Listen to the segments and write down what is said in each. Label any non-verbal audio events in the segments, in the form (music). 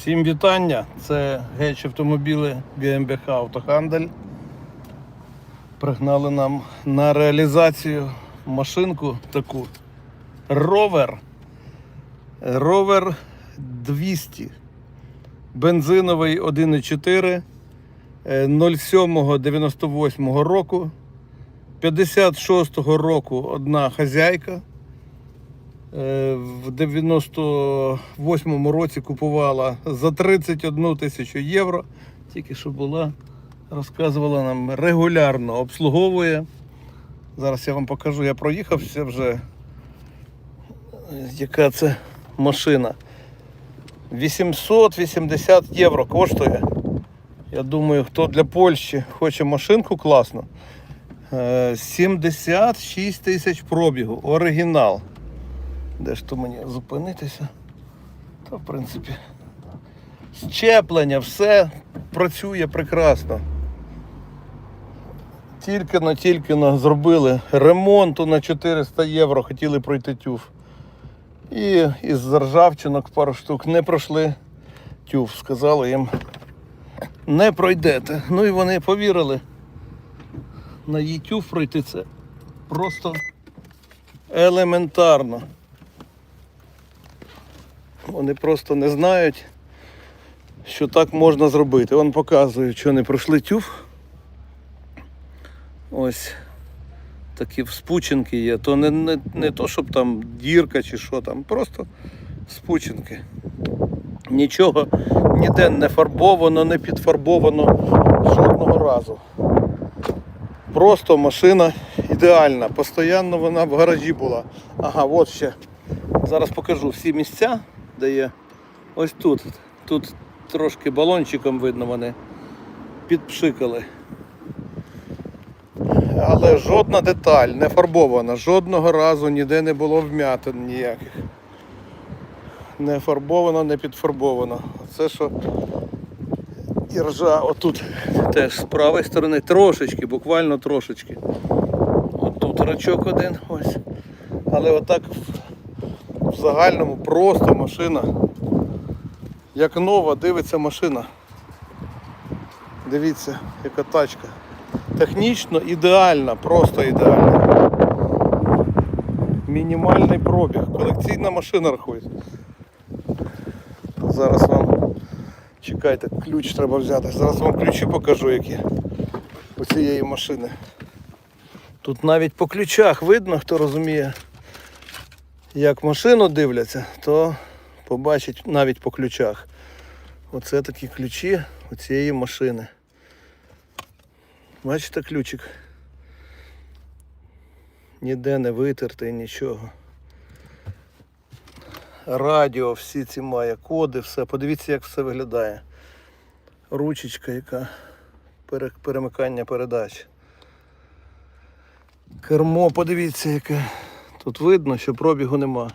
Всім вітання! Це геч автомобіли ГМБХ Автохандель. Пригнали нам на реалізацію машинку таку. Ровер. Ровер 200. Бензиновий 1,4 е, 07-98 року. 56-го року одна хазяйка. Е, В 98-му році купувала за 31 тисячу євро. Тільки що була, розказувала нам регулярно обслуговує. Зараз я вам покажу, я проїхався вже. е, Яка це машина? 880 євро коштує. Я думаю, хто для Польщі хоче машинку класну. е, 76 тисяч пробігу. Оригінал. Де ж то мені зупинитися? Та в принципі. Щеплення, все працює прекрасно. Тільки на тільки на зробили ремонту на 400 євро, хотіли пройти тюф. І із ржавчинок пару штук не пройшли тюф. Сказали їм, не пройдете. Ну і вони повірили. На YouTube пройти це просто елементарно. Вони просто не знають, що так можна зробити. Вон показує, що не пройшли тюф. Ось такі вспученки є. То не, не, не то, щоб там дірка чи що там, просто спученки. Нічого ніде не фарбовано, не підфарбовано жодного разу. Просто машина ідеальна. Постоянно вона в гаражі була. Ага, от ще. Зараз покажу всі місця, де є. Ось тут. Тут трошки балончиком видно вони підпшикали. Але жодна деталь не фарбована, жодного разу ніде не було вмятин ніяких. Не фарбовано, не підфарбовано. Це що і ржа отут теж з правої сторони трошечки, буквально трошечки. Отут рачок один ось. Але отак в, загальному просто машина. Як нова дивиться машина. Дивіться, яка тачка. Технічно ідеальна, просто ідеальна. Мінімальний пробіг. Колекційна машина рахується. Зараз вам чекайте, ключ треба взяти. Зараз вам ключі покажу, які у цієї машини. Тут навіть по ключах видно, хто розуміє, як машину дивляться, то побачить навіть по ключах. Оце такі ключі у цієї машини. Бачите ключик? Ніде не витертий, нічого. Радіо, всі ці має, коди, все. Подивіться, як все виглядає. Ручечка, яка перемикання передач. Кермо, подивіться, яке. Тут видно, що пробігу нема.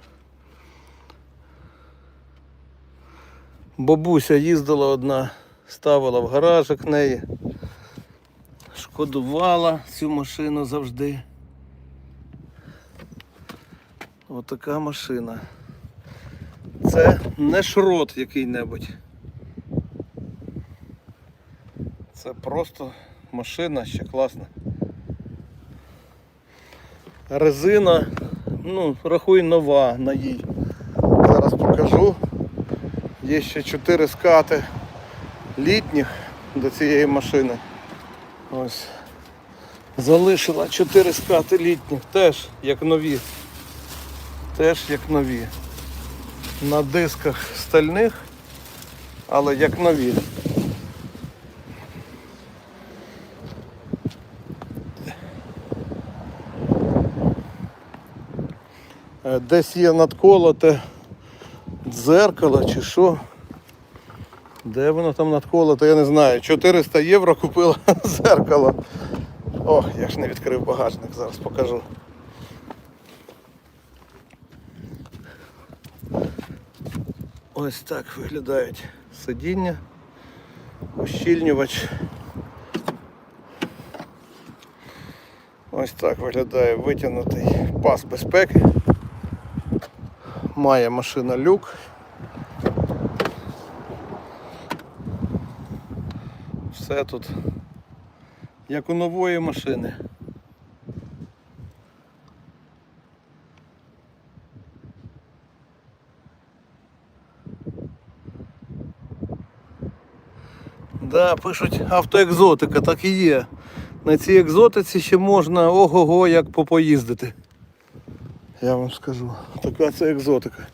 Бабуся їздила одна, ставила в гаражик неї. Шкодувала цю машину завжди. Отака машина. Це не шрот який-небудь. Це просто машина ще класна. Резина, ну, рахуй нова на їй. Зараз покажу. Є ще 4 скати літніх до цієї машини. Ось. Залишила 4 скати літніх, теж як нові. Теж як нові. На дисках стальних, але як нові. Десь є надколоте дзеркало чи що. Де воно там надколоте, я не знаю. 400 євро купила (laughs) дзеркало. О, я ж не відкрив багажник, зараз покажу. Ось так виглядають сидіння, ущільнювач. Ось так виглядає витягнутий пас безпеки. Має машина люк. Все тут як у нової машини. Да, пишуть автоекзотика, так і є. На цій екзотиці ще можна ого-го як попоїздити. Я вам скажу. Така це екзотика.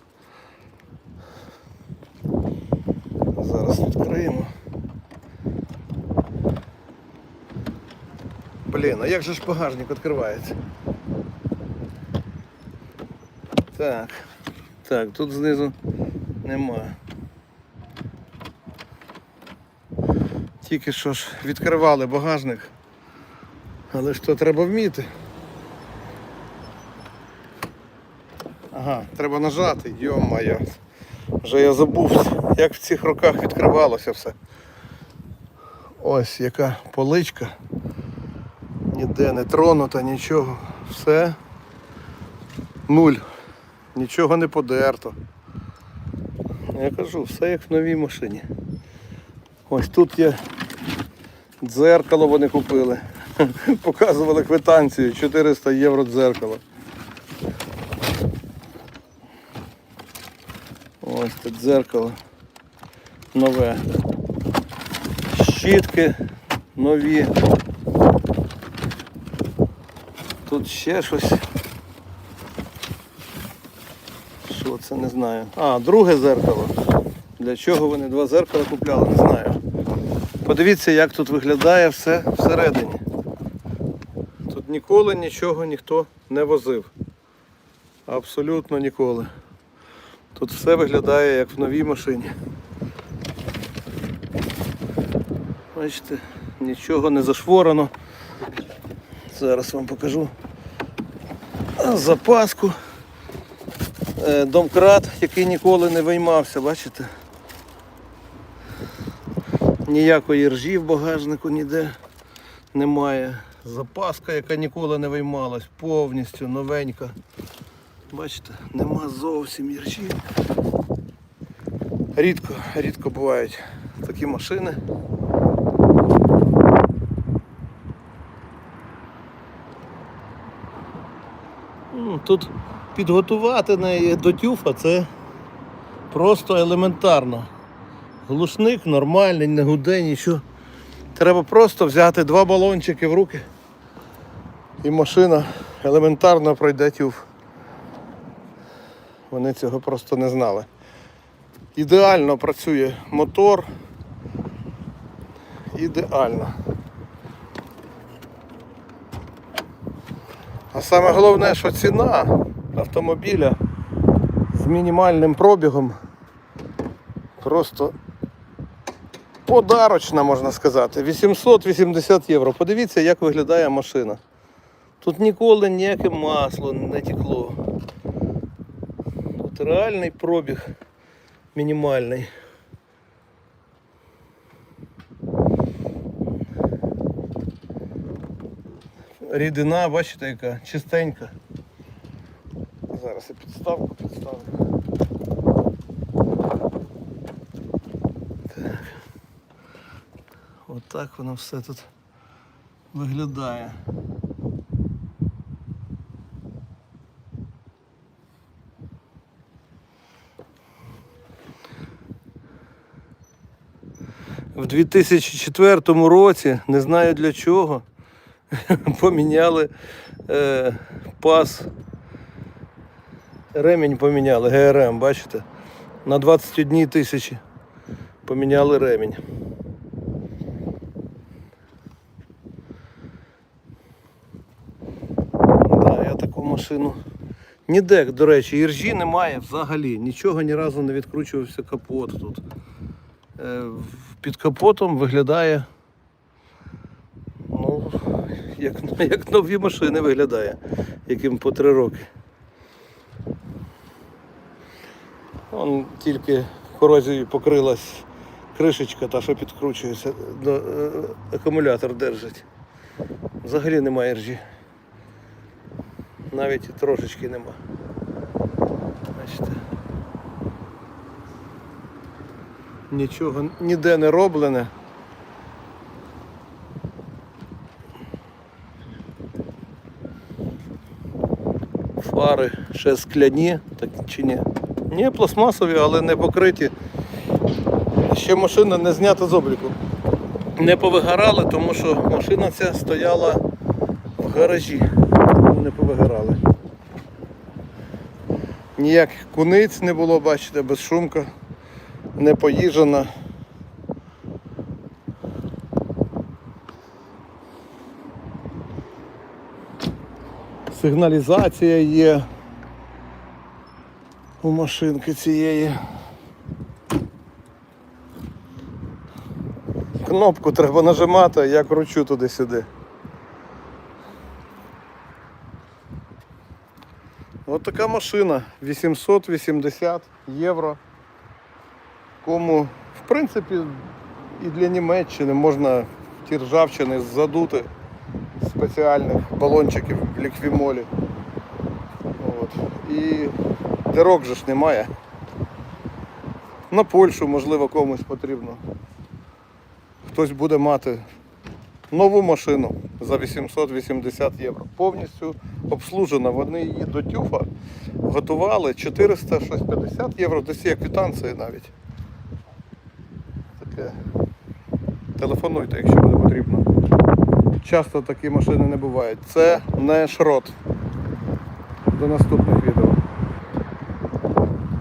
Зараз відкриємо. Блін, а як же ж багажник відкривається? Так. Так, тут знизу немає. Тільки що ж відкривали багажник. Але ж то треба вміти. Ага, треба нажати, йо-моє. Вже я забув, як в цих руках відкривалося все. Ось яка поличка. Ніде не тронута, нічого. Все. Нуль. Нічого не подерто. Я кажу, все як в новій машині. Ось тут є дзеркало вони купили. (laughs) Показували квитанцію 400 євро дзеркало. Ось тут дзеркало нове. Щітки нові. Тут ще щось. Що це не знаю. А, друге зеркало. Для чого вони два зеркала купляли, не знаю. Подивіться, як тут виглядає все всередині. Тут ніколи нічого ніхто не возив. Абсолютно ніколи. Тут все виглядає як в новій машині. Бачите, нічого не зашворено. Зараз вам покажу запаску. Е, Домкрат, який ніколи не виймався, бачите? Ніякої ржі в багажнику ніде немає. Запаска, яка ніколи не виймалась, повністю новенька. Бачите, нема зовсім іржі. Рідко, рідко бувають такі машини. Ну, Тут підготувати неї до тюфа це просто елементарно. Глушник нормальний, не гуде, нічого. Треба просто взяти два балончики в руки і машина елементарно пройде тюф. Вони цього просто не знали. Ідеально працює мотор. Ідеально. А саме головне, що ціна автомобіля з мінімальним пробігом просто подарочна, можна сказати. 880 євро. Подивіться, як виглядає машина. Тут ніколи ніяке масло не текло. Реальний пробіг мінімальний. Рідина, бачите, яка чистенька. Зараз я підставку підставлю. Так. Отак воно все тут виглядає. 2004 році, не знаю для чого, (laughs) поміняли е, пас. Ремінь поміняли, ГРМ, бачите? На 21 тисячі поміняли ремінь. Да, машину. Ніде, до речі, іржі немає взагалі. Нічого ні разу не відкручувався капот тут. Е, Під капотом виглядає. Ну, як, як нові машини виглядає, яким по три роки. Вон тільки корозією покрилась кришечка, та що підкручується, до, е, акумулятор держить. Взагалі немає ржі. Навіть трошечки нема. Бачите. нічого ніде не роблене. Фари ще скляні, так чи ні? Ні, пластмасові, але не покриті. Ще машина не знята з обліку. Не повигорали, тому що машина ця стояла в гаражі. Не повигорали. Ніяких куниць не було, бачите, без шумка не поїжджена. Сигналізація є у машинки цієї. Кнопку треба нажимати, я кручу туди-сюди. От така машина 880 євро. Кому, в принципі, і для Німеччини можна ті ржавчини задути спеціальних балончиків ліквімолі. От. І дорог же ж немає. На Польщу, можливо, комусь потрібно. Хтось буде мати нову машину за 880 євро. Повністю обслужена. Вони її до тюфа готували 450 євро, десь є квитанції навіть. Таке. Телефонуйте, якщо буде потрібно. Часто такі машини не бувають. Це не шрот. До наступних відео.